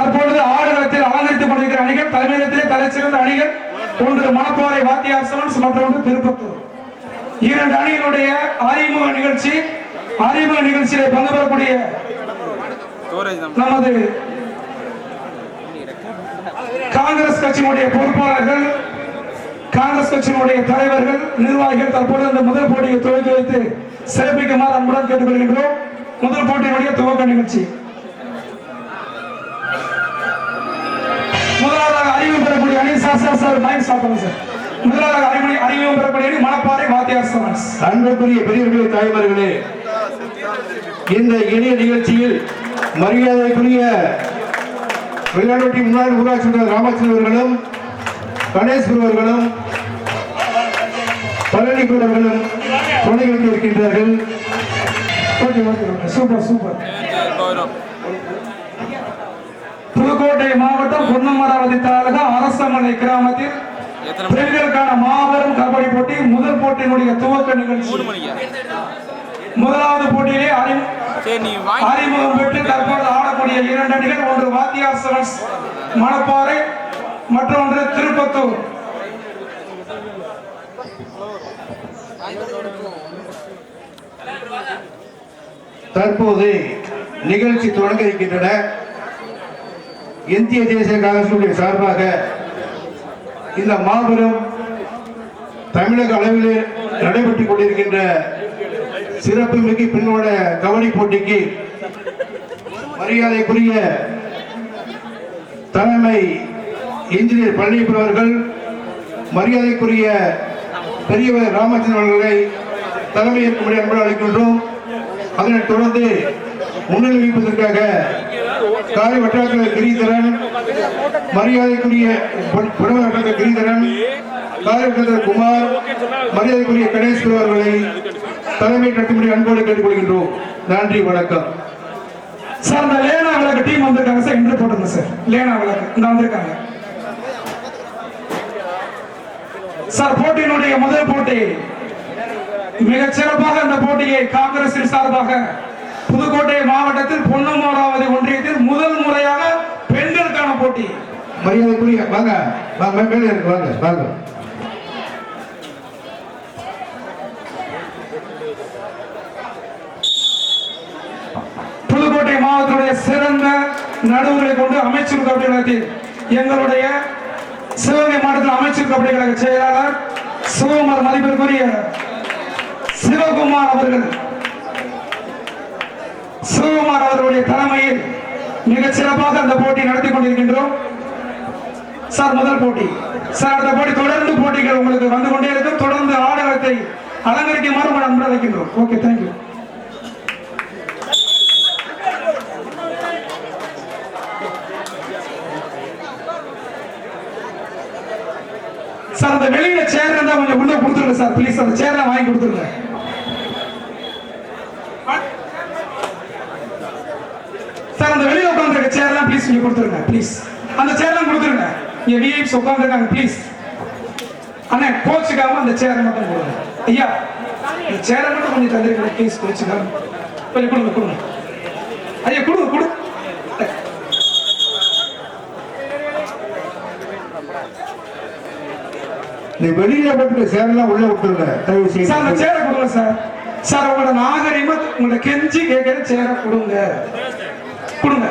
தற்பொழுது ஆடுகளத்தில் அலங்கரித்துக் கொண்டிருக்கிற அணிகள் தலைமையிடத்திலே தலைச்சிறந்த அணிகள் ஒன்று மணப்பாறை வாத்தியார் சவன்ஸ் மற்றொன்று திருப்பத்தூர். இரண்டு அணிகளுடைய அறிமுக நிகழ்ச்சி அறிமுக நிகழ்ச்சியில பங்கு பெறக்கூடிய நமது காங்கிரஸ் கட்சியினுடைய பொறுப்பாளர்கள் காங்கிரஸ் கட்சியினுடைய தலைவர்கள் நிர்வாகிகள் தற்போது இந்த முதல் போட்டியை துவக்கி வைத்து சிறப்பிக்குமாறு அன்புடன் கேட்டுக்கொள்கின்றோம். முதல் போட்டியினுடைய துவக்க நிகழ்ச்சி. முதலாவதாக அறிவு பெறக்கூடிய அணி சார் சார் சார் மைண்ட் சாப்பிடுங்க சார். முதலாவதாக அறிவு அறிவு பெறக்கூடிய அணி மணப்பாறை வாத்தியார் சமன்ஸ் அன்புக்குரிய பெரியவர்களே தாய்மார்களே இந்த இணைய நிகழ்ச்சியில் மரியாதைக்குரிய வெள்ளாட்டி முன்னாள் ஊராட்சி ராமச்சந்திரன் அவர்களும் கணேஸ்வரர் அவர்களும் பழனிக்குள் அவர்களும் துணை வந்து இருக்கின்றார்கள். Okay okay okay. Super super. Pudukkottai மாவட்டம் பொன்னமராவதி தாலுகா அரசமலை கிராமத்தில் பெண்களுக்கான மாபெரும் கபடி போட்டி முதல் போட்டியினுடைய துவக்க நிகழ்ச்சி. முதலாவது போட்டியிலே அறிமுகம் பெற்று தற்போது ஆடக்கூடிய இரண்டு அணிகள் ஒன்று வாத்தியார் செவன்ஸ் மணப்பாறை மற்றொன்று திருப்பத்தூர். தற்போது நிகழ்ச்சி தொடங்க இருக்கின்றன. இந்திய தேசிய காங்கிரசுடைய சார்பாக இந்த மாபெரும் தமிழக அளவில் நடைபெற்றுக் கொண்டிருக்கின்ற சிறப்பு மிகு பெண்ணோட கபடி போட்டிக்கு மரியாதைக்குரிய தலைமை இன்ஜினியர் பழனியப்பன் அவர்கள் மரியாதைக்குரிய பெரியவர் ராமச்சந்திரன் அவர்களை தலைமையேற்கும்படி அன்பு அளிக்கின்றோம் அதனைத் தொடர்ந்து முன்னிலை வைப்பதற்காக காலை வட்டாரத்தில் கிரீதரன் மரியாதைக்குரிய பு- புடவை வட்டாரத்தில் கிரிதரன் காலை வட்டாரத்தில் குமார் மரியாதைக்குரிய கணேஸ்வரர் அவர்களை தலைமை நடத்தும்படி அன்போடு கேட்டுக்கொள்கின்றோம். நன்றி வணக்கம். சார் இந்த லேனா விளக்கு டீம் வந்திருக்காங்க சார் இன்று போட்டுங்க சார். லேனா விளக்கு இந்த வந்திருக்காங்க. சார் போட்டியினுடைய முதல் போட்டி மிகச் சிறப்பாக இந்த போட்டியை காங்கிரசின் சார்பாக புதுக்கோட்டை மாவட்டத்தில் பொன்னமராவதி ஒன்றியத்தில் முதல் முறையாக பெண்களுக்கான போட்டி. மரியாதைக்குரிய வாங்க வாங்க மேலே இருக்கு வாங்க வாங்க. புதுக்கோட்டை மாவட்டத்துடைய சிறந்த நடுவர்களை கொண்டு அமைச்சர் கபடி கழகத்தில் எங்களுடைய சிவகங்கை மாவட்டத்தில் அமைச்சர் கபடி கழக செயலாளர் சிவகுமார் மதிப்பிற்குரிய சிவகுமார் அவர்கள் சிவகுமார் அவர்களுடைய தலைமையில் மிகச் சிறப்பாக அந்த போட்டி நடத்தி கொண்டிருக்கின்றோம். சார் முதல் போட்டி. சார் அந்த போட்டி தொடர்ந்து போட்டிகள் உங்களுக்கு வந்து கொண்டே இருக்கும். தொடர்ந்து ஆடலத்தை அலங்கரிக்குமாறு உங்கள் அன்புடன் வைக்கின்றோம் ஓகே தேங்க்யூ சார் அந்த வெளியில சேர் இருந்தா கொஞ்சம் உள்ள கொடுத்துருங்க சார். ப்ளீஸ் அந்த சேரை வாங்கி கொடுத்துருங்க. சார் அந்த வெளியில உட்காந்துருக்க சேர்லாம் ப்ளீஸ் கொஞ்சம் கொடுத்துருங்க ப்ளீஸ் அந்த சேர்லாம் கொடுத்துருங்க. இங்க விஐப்ஸ் உட்காந்துருக்காங்க ப்ளீஸ் அண்ணே கோச்சுக்காம அந்த சேரை மட்டும் கொடுங்க. ஐயா இந்த சேரை மட்டும் கொஞ்சம் தந்திருக்கீங்க ப்ளீஸ் கோச்சுக்காம. கொஞ்சம் கொடுங்க கொடுங்க. ஐயா கொடுங்க கொடு. நீ வெளியில போட்டு சேரெல்லாம் உள்ள விட்டுருங்க தயவு சார் அந்த செய்து சேரை கொடுங்க சார். சார் உங்களோட நாகரிகமா உங்களோட கெஞ்சி கேட்கிற சேரை கொடுங்க. கொடுங்க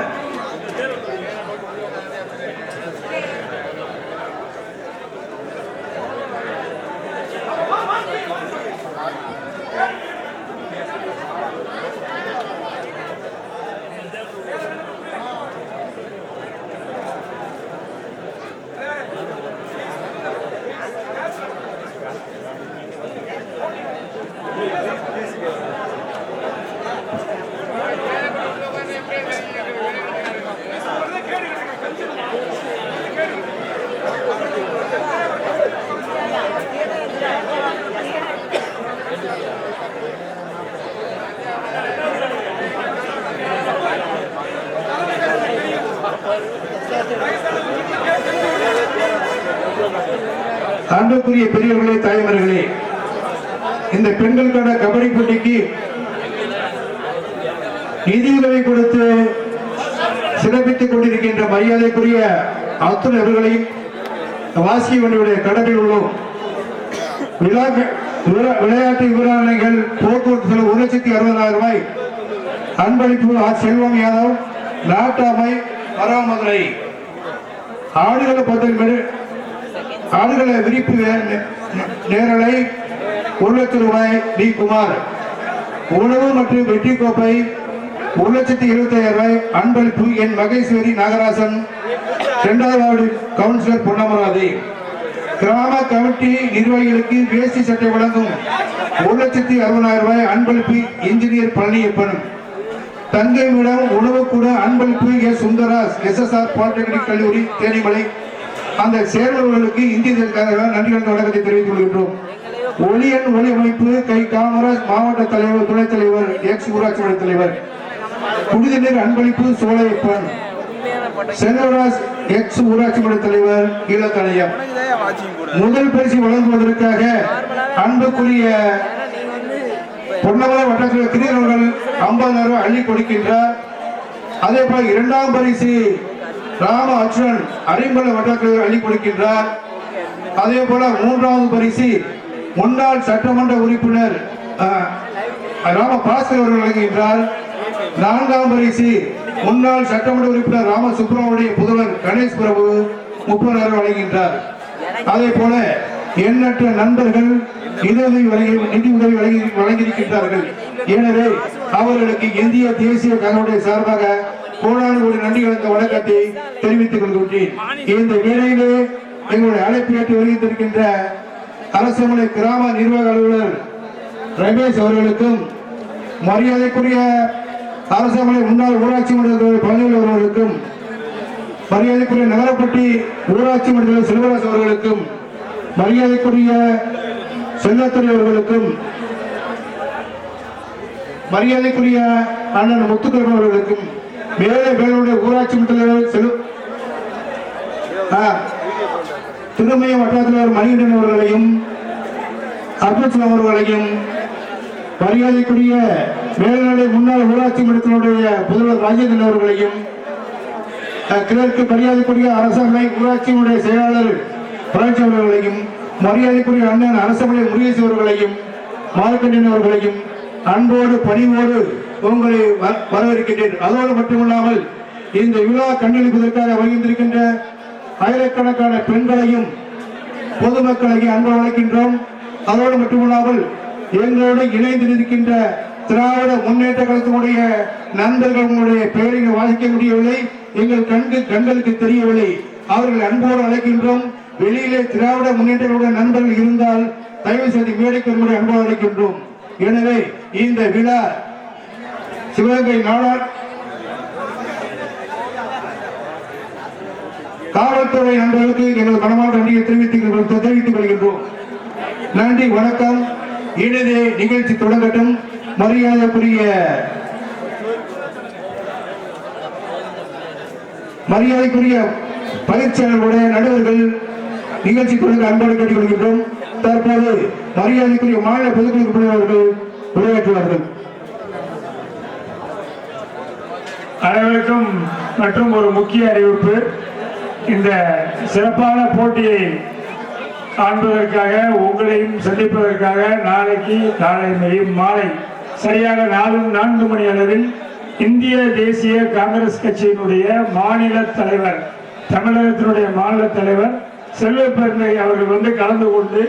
அன்புக்குரிய பெரியவர்களே தாய்மார்களே இந்த பெண்களுக்கான கபடி போட்டிக்கு நிதியுதவி கொடுத்து சிறப்பித்துக் கொண்டிருக்கின்ற மரியாதைக்குரிய அத்துணை அவர்களையும் வாசியவனுடைய கடமையில் உள்ளோம் விளையாட்டு வீராங்கனைகள் போக்குவரத்து ஒரு லட்சத்தி அறுபதாயிரம் ரூபாய் அன்பளிப்பு செல்வம் யாதவ் நாட்டாமை பராமதுரை ஆடுகளை பத்தல் ஆடுகளை விரிப்பு நேரலை ஒரு லட்சம் ரூபாய் டி குமார். உணவு மற்றும் வெற்றி கோப்பை ஒரு லட்சத்தி இருபத்தி ஐயாயிரம் ரூபாய். அன்பளிப்பு என் மகேஸ்வரி நாகராசன். இரண்டாவது வார்டு கவுன்சிலர் பொன்னமராதி கிராம கமிட்டி நிர்வாகிகளுக்கு வேஷ்டி சட்டை வழங்கும் ஒரு லட்சத்தி அறுபதாயிரம் ரூபாய் அன்பளிப்பு இன்ஜினியர் பழனியப்பன். தங்கையிடம் உணவு கூட அன்பளிப்பு எஸ் சுந்தராஸ் எஸ்எஸ்ஆர் பாலிடெக்னிக் கல்லூரி தேனிமலை. அந்த சேர்ந்தவர்களுக்கு இந்திய தேர்தலுக்காக நன்றி கலந்த வணக்கத்தை தெரிவித்துக் கொள்கின்றோம். ஒளியன் ஒளி அமைப்பு கை காமராஜ் மாவட்ட தலைவர் துணைத் தலைவர் எக்ஸ் ஊராட்சி மன்ற தலைவர். குடிநீர் அன்பளிப்பு சோழையப்பன் செல்வராஜ் எக்ஸ் ஊராட்சி மன்ற தலைவர் கீழத்தனையம் முதல் பரிசு வழங்குவதற்காக அன்புக்குரிய பொன்னமலை வட்டத்தில் கிரியர்கள் ஐம்பதாயிரம் ரூபாய் அள்ளி கொடுக்கின்றார். அதே போல இரண்டாம் பரிசு ராம அச்சுரன் அரிம்பல வட்டத்தில் அள்ளி கொடுக்கின்றார். அதே போல மூன்றாவது பரிசு முன்னாள் சட்டமன்ற உறுப்பினர் ராம பாஸ்கர் அவர்கள் வழங்குகின்றார் நான்காம் பரிசு முன்னாள் சட்டமன்ற உறுப்பினர் ராம சுப்பிரமணிய புதல்வர் கணேஷ் பிரபு முப்பதாயிரம் வழங்குகின்றார். அதே போல எண்ணற்ற நண்பர்கள் நிதி வழங்கி நிதி உதவி வழங்கி வழங்கியிருக்கின்றார்கள். எனவே அவர்களுக்கு இந்திய தேசிய கழகத்துடைய சார்பாக கோடானு கோடி நன்றி கலந்த வணக்கத்தை தெரிவித்துக் கொள்கின்றேன். இந்த வேளையிலே எங்களுடைய அழைப்பு ஏற்று வருகின்றிருக்கின்ற அரசுமனை கிராம நிர்வாக அலுவலர் ரமேஷ் அவர்களுக்கும் மரியாதைக்குரிய அரசுமனை முன்னாள் ஊராட்சி மன்ற பழனியில் அவர்களுக்கும் மரியாதைக்குரிய நகரப்பட்டி ஊராட்சி மன்ற செல்வராஜ் அவர்களுக்கும் மரியாதைக்குரிய செல்லத்துறை அவர்களுக்கும் மரியாதைக்குரிய அண்ணன் முத்துக்கரன் அவர்களுக்கும் மேலே மேலுடைய ஊராட்சி மன்ற செல் செல்வ திருமய வட்டாரத்தினர் மணிகண்டன் அவர்களையும் அர்பத்லாம் அவர்களையும் மரியாதைக்குரிய மேல்நிலை முன்னாள் ஊராட்சி மன்றத்தினுடைய முதல்வர் ராஜேந்திரன் அவர்களையும் கிழக்கு மரியாதைக்குரிய அரசமை ஊராட்சியினுடைய செயலாளர் புரட்சி அவர்களையும் மரியாதைக்குரிய அண்ணன் அரசமலை முருகேசி அவர்களையும் மார்க்கண்டன் அவர்களையும் அன்போடு பணிவோடு உங்களை வ- வரவேற்கின்றேன். அதோடு மட்டுமல்லாமல் இந்த விழா கண்டளிப்பதற்காக வருகின்றிருக்கின்ற ஆயிரக்கணக்கான பெண்களையும் பொதுமக்களையும் அன்பு அழைக்கின்றோம் அதோடு மட்டுமல்லாமல் எங்களோடு இணைந்து இருக்கின்ற திராவிட முன்னேற்ற கழகத்தினுடைய நண்பர்கள் உங்களுடைய பெயரை வாசிக்க முடியவில்லை. எங்கள் கண்கு கண்களுக்கு தெரியவில்லை. அவர்கள் அன்போடு அழைக்கின்றோம். வெளியிலே திராவிட முன்னேற்ற நண்பர்கள் இருந்தால் தயவு செய்து மேடைக்கு அன்போடு அழைக்கின்றோம் எனவே இந்த விழா சிவகங்கை நாடார் காவல்துறை நண்பர்களுக்கு எங்கள் மனமான நன்றியை தெரிவித்துக் தெரிவித்துக் கொள்கின்றோம். நன்றி வணக்கம். இனிதே நிகழ்ச்சி தொடங்கட்டும். மரியாதைக்குரிய மரியாதைக்குரிய பயிற்சியாளர்களுடைய நடுவர்கள் நிகழ்ச்சி தொடங்க அன்போடு கேட்டுக்கொள்கின்றோம். தற்போது மரியாதைக்குரிய மாநில பொதுக்குழு உறுப்பினர்கள் உரையாற்றுவார்கள். அனைவருக்கும் மற்றும் ஒரு முக்கிய அறிவிப்பு. இந்த சிறப்பான போட்டியை காண்பதற்காக உங்களையும் சந்திப்பதற்காக நாளைக்கு நாளை மாலை சரியாக நாலு நான்கு மணி அளவில் இந்திய தேசிய காங்கிரஸ் கட்சியினுடைய மாநில தலைவர் தமிழகத்தினுடைய மாநில தலைவர் செல்வ பெருந்தை அவர்கள் வந்து கலந்து கொண்டு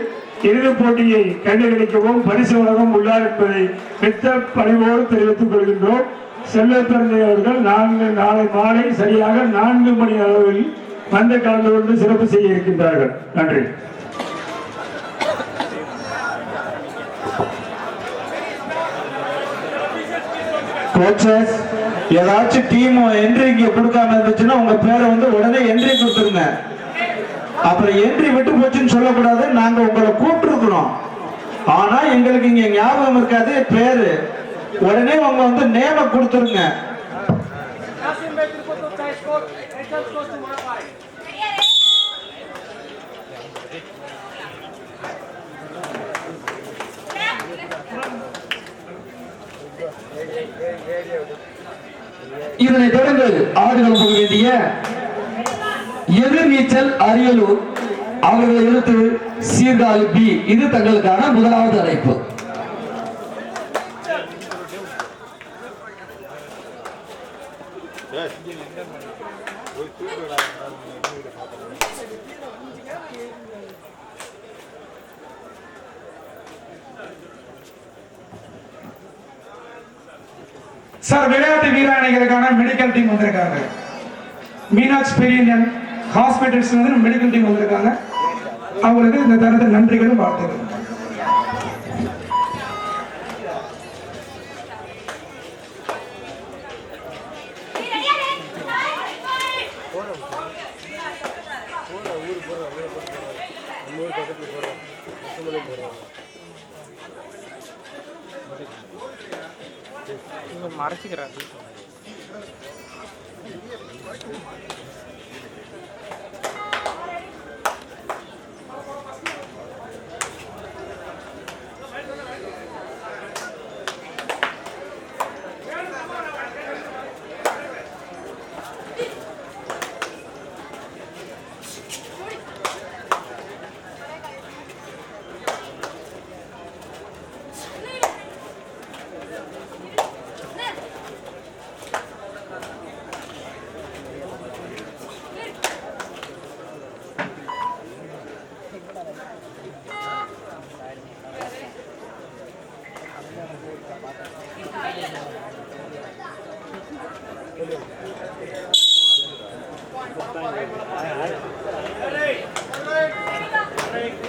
இறுதிப் போட்டியை கண்டுகளிக்கவும் பரிசு உலகம் உள்ளார் என்பதை மித்த பணிவோடு தெரிவித்துக் கொள்கின்றோம். செல்வ பெருந்தை அவர்கள் நான்கு நாளை மாலை சரியாக நான்கு மணி அளவில் வந்து கலந்து கொண்டு சிறப்பு செய்ய இருக்கின்றார்கள். நன்றி. கோச்சஸ் ஏதாச்சும் டீம் என்ட்ரி இங்க கொடுக்காம இருந்துச்சுன்னா உங்க பேரை வந்து உடனே என்ட்ரி கொடுத்துருங்க. அப்புறம் என்ட்ரி விட்டு போச்சுன்னு சொல்லக்கூடாது நாங்க உங்களை கூப்பிட்டுருக்குறோம். ஆனா எங்களுக்கு இங்க ஞாபகம் இருக்காது பேரு. உடனே உங்க வந்து நேம கொடுத்துருங்க. இதனைத் தொடர்ந்து ஆடுகள் போக வேண்டிய எதிர்நீச்சல் அரியலூர் அவர்களை எதிர்த்து சீர்காழி பி. இது தங்களுக்கான முதலாவது அழைப்பு. சார் விளையாட்டு வீராணிகளுக்கான மெடிக்கல் டீம் வந்திருக்காங்க. Meenakshi Periyan hospitals medical team வந்திருக்காங்க. அவங்களுக்கு இந்த தருணத்தில் நன்றிகளும் வாழ்த்துக்கள் மறைச்சிக்கிறாரு.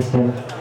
Cristiano.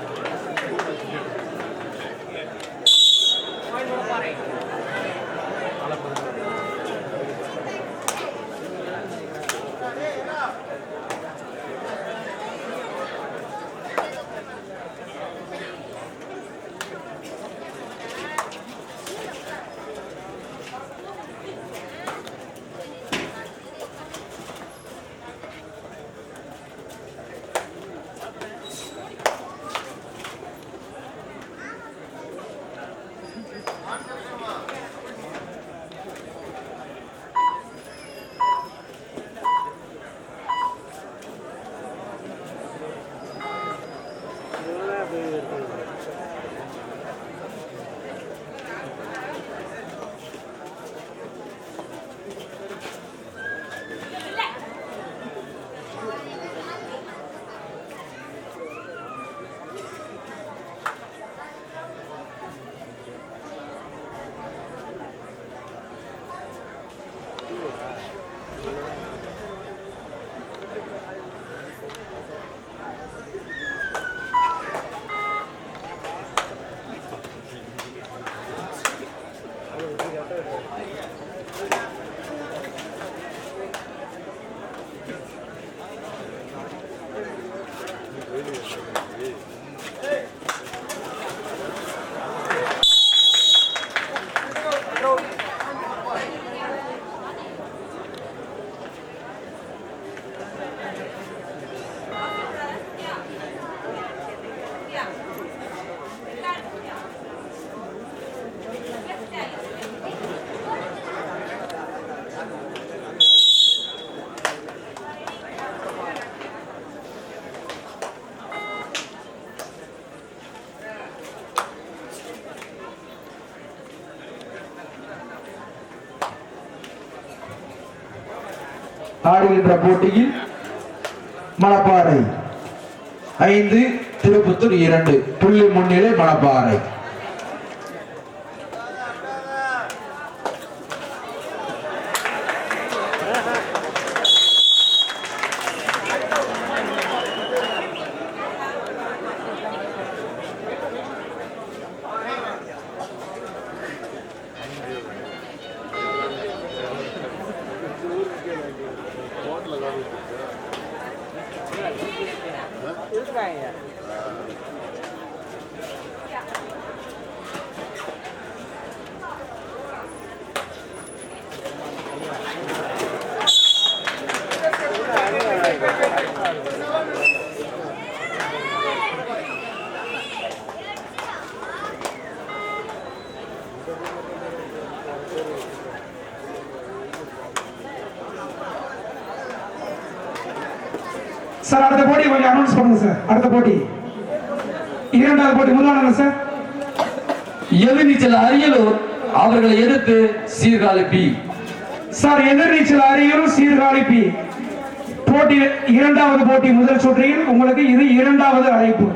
ஆடுகின்ற போட்டியில் மணப்பாறை ஐந்து திருப்பத்தூர் இரண்டு. புள்ளி முன்னிலை மணப்பாறை. சார் அடுத்த போட்டி கொஞ்சம் அனௌன்ஸ் பண்ணுங்க சார். அடுத்த போட்டி. இரண்டாவது போட்டி முதலான சார்? எதிர்நீச்சல் அரியலூர் அவர்களை எதிர்த்து சீர்காழி பி. சார் எதிர்நீச்சல் அரியலும் சீர்காழி பி. போட்டி இரண்டாவது போட்டி முதல் சுற்றில் உங்களுக்கு இது இரண்டாவது அழைப்பு.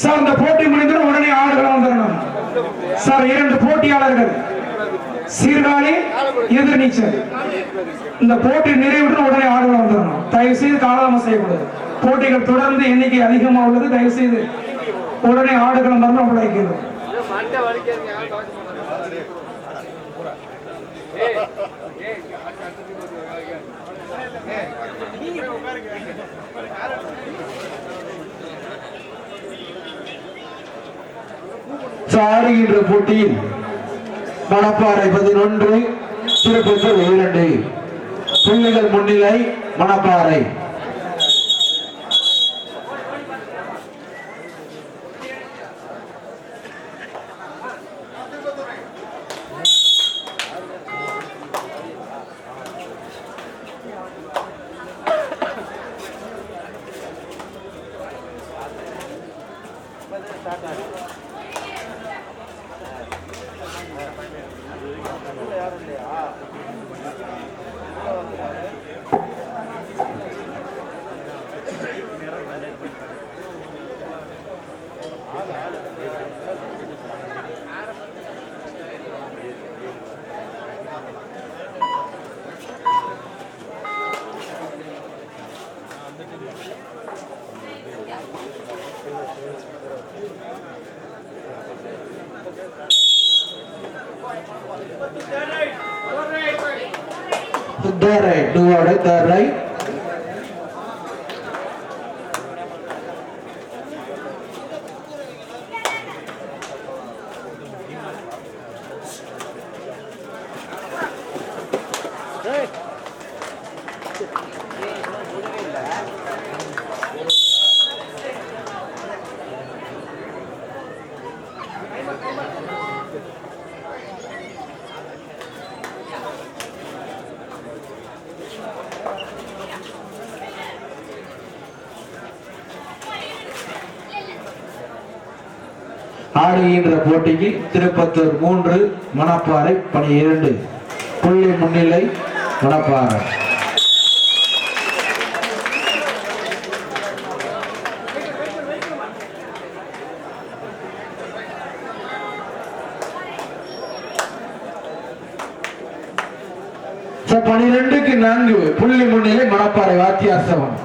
சார் இந்த போட்டி முடிந்ததும் உடனே ஆடுகளம் வந்துடணும். சார் இரண்டு போட்டியாளர்கள். சீர்காழி எதிர்நீச்சல். இந்த போட்டி நிறைவுற்று உடனே ஆடுகளம் வந்துடணும். தயவு செய்து காலதாமம் செய்யக்கூடாது. போட்டிகள் தொடர்ந்து எண்ணிக்கை அதிகமாக உள்ளது. தயவு செய்து உடனே ஆடுகளம் மரணம் உழைக்கிறது சாறுகின்ற போட்டியில் மணப்பாறை பதினொன்று திருப்பத்தூர் இரண்டு. புள்ளிகள் முன்னிலை மணப்பாறை. That right. ஆடுகின்ற போட்டிக்கு திருப்பத்தூர் மூன்று மணப்பாறை பணி இரண்டு புள்ளி முன்னிலை மணப்பாறை. பனிரெண்டுக்கு நான்கு புள்ளி முன்னிலை மணப்பாறை வாத்தியாசவன்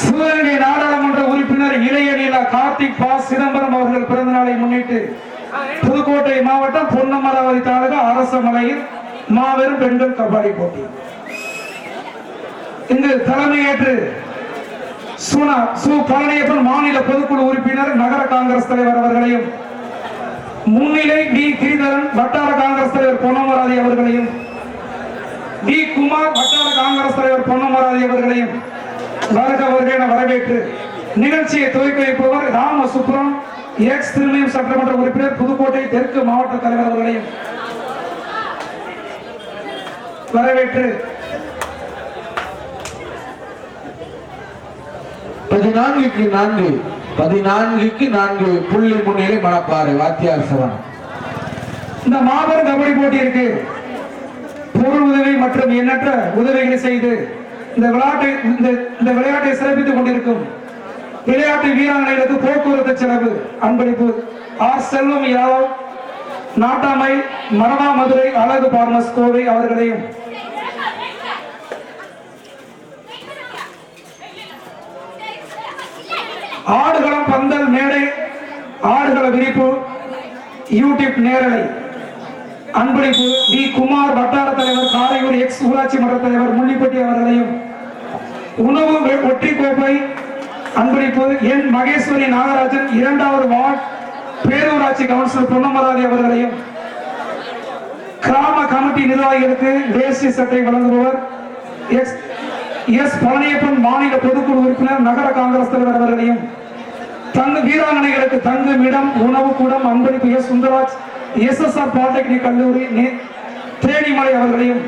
சிவகங்கை நாடாளுமன்ற உறுப்பினர் இளையநிலா கார்த்திக் பா சிதம்பரம் அவர்கள் பிறந்த நாளை முன்னிட்டு புதுக்கோட்டை மாவட்டம் பொன்னமராவதி தாலுகா அரசமலையில் மாபெரும் பெண்கள் கபடி போட்டி. இங்கு தலைமையேற்று சுனா சு பழனியப்பன் மாநில பொதுக்குழு உறுப்பினர் நகர காங்கிரஸ் தலைவர் அவர்களையும் முன்னிலை டி கிரிதரன் வட்டார காங்கிரஸ் தலைவர் பொன்னமராதி அவர்களையும் டி குமார் வட்டார காங்கிரஸ் தலைவர் பொன்னமராதி அவர்களையும் வருக வருக என வரவேற்று நிகழ்ச்சியை துவக்கி வைப்பவர் ராம சுப்ரம் எக்ஸ் திருமயம் சட்டமன்ற உறுப்பினர் புதுக்கோட்டை தெற்கு மாவட்ட தலைவர் அவர்களையும். வரவேற்று. பதினான்குக்கு நான்கு பதினான்குக்கு நான்கு புள்ளி முன்னிலை மணப்பாறை வாத்தியார் சவன் இந்த மாபெரும் கபடி போட்டி இருக்கு பொருள் உதவி மற்றும் எண்ணற்ற உதவிகளை செய்து இந்த விளையாட்டை இந்த விளையாட்டை சிறப்பித்துக் கொண்டிருக்கும் விளையாட்டு வீராங்கனைகளுக்கு போக்குவரத்து செலவு அன்பளிப்பு. ஆர் செல்வம் யாதவ் நாட்டாமை மரணாமதுரை அழகு பார்மஸ் கோவை அவர்களையும் ஆடுகளம் பந்தல் மேடை ஆடுகள விரிப்பு யூடியூப் நேரலை. அன்பளிப்பு டி குமார் வட்டார தலைவர் காரையூர் எக்ஸ் ஊராட்சி மன்ற தலைவர் முள்ளிப்பட்டி அவர்களையும். உணவு வெ- ஒற்றி கோப்பை அன்பளிப்பு என் மகேஸ்வரி நாகராஜன் இரண்டாவது வார்டு பேரூராட்சி கவுன்சிலர் பொன்னமராதி அவர்களையும். கிராம கமிட்டி நிர்வாகிகளுக்கு தேசிய சட்டை வழங்குபவர் எஸ் எஸ் பழனியப்பன் மாநில பொதுக்குழு உறுப்பினர் நகர காங்கிரஸ் தலைவர் அவர்களையும். தங்கு வீராங்கனைகளுக்கு தங்கும் இடம் உணவு கூடம் அன்பளிப்பு S Sundaraj S S R polytechnic கல்லூரி தேனிமலை அவர்களையும்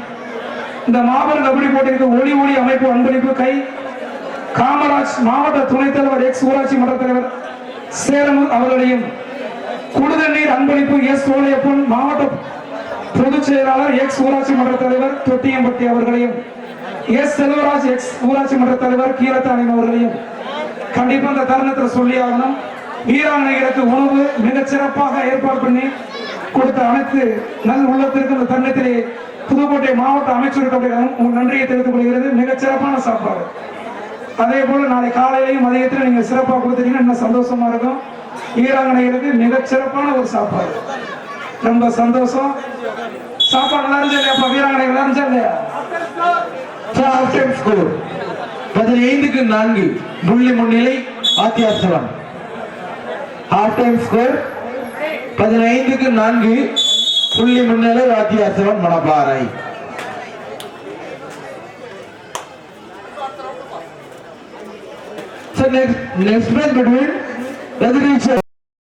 இந்த மாபெரும் கபடி போட்டிக்கு ஒளி ஒளி அமைப்பு அன்பளிப்பு கை காமராஜ் மாவட்ட துணைத் தலைவர் எக்ஸ் ஊராட்சி மன்ற தலைவர் சேரம் அவர்களையும் குடுதண்ணீர் அன்பளிப்பு எஸ் சோழையப்பன் மாவட்ட பொதுச் செயலாளர் எக்ஸ் ஊராட்சி மன்ற தலைவர் தொட்டியம்பட்டி அவர்களையும் எஸ் செல்வராஜ் எக்ஸ் ஊராட்சி மன்ற தலைவர் கீரத்தானின் அவர்களையும் கண்டிப்பா இந்த தருணத்துல சொல்லி ஆகணும். வீராங்கனைகளுக்கு உணவு மிகச் சிறப்பாக ஏற்பாடு பண்ணி கொடுத்த அனைத்து நல் உள்ளத்திற்கு இந்த தருணத்திலே புதுக்கோட்டை மாவட்ட அமைச்சருக்கு உங்கள் நன்றியை தெரிவித்துக் கொள்கிறது. மிகச் சிறப்பான சாப்பாடு. அதே போல நாளை காலையிலையும் மதியத்திலும் நீங்க சிறப்பாக கொடுத்தீங்கன்னா இன்னும் சந்தோஷமா இருக்கும். வீராங்கனைகளுக்கு மிகச் சிறப்பான ஒரு சாப்பாடு. ரொம்ப சந்தோஷம். சாப்பாடு நல்லா இருந்துச்சா இல்லையாப்பா வீராங்கனை நல்லா இருந்துச்சா இல்லையா? ஹாஃப் பதினைந்துக்கு நான்கு. புள்ளி முன்னிலை ஆத்தியாசலம் ஹாஃப் டைம் ஸ்கோர் பதினைந்துக்கு நான்கு. புள்ளி முன்னிலை ஆத்தியாசலம் Manapparai So next next match between Rajneesh